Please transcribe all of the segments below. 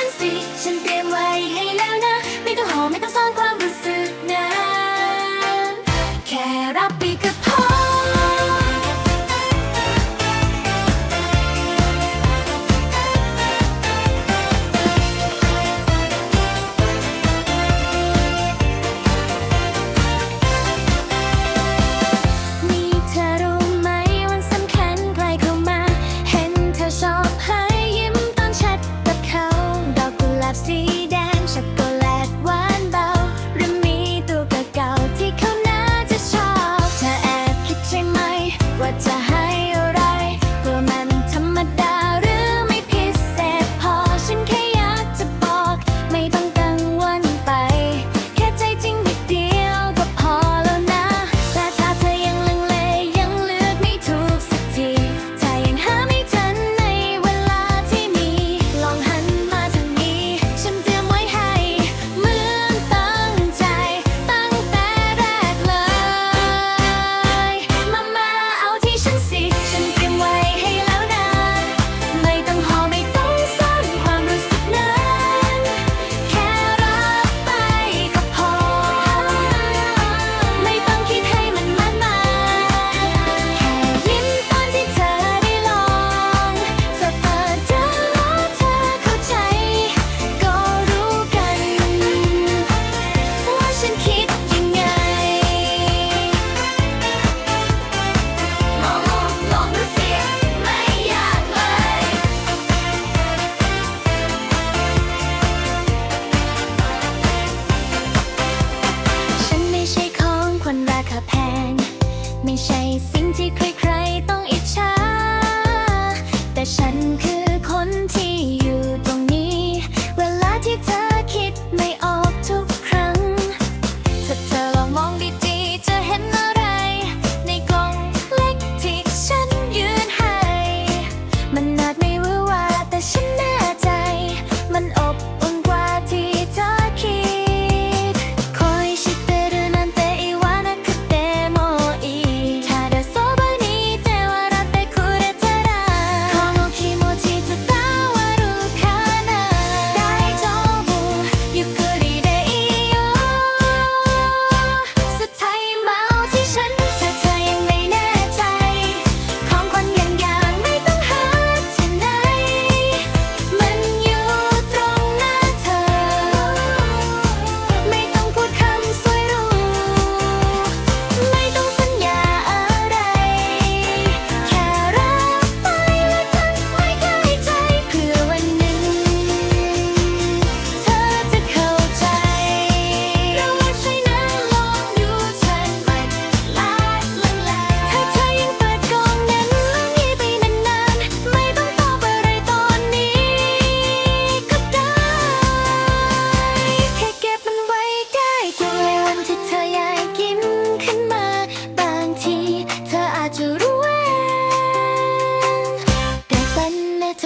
and see, สิ่งที่ใครๆต้องอิจฉาแต่ฉันคือคนที่อยู่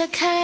okay.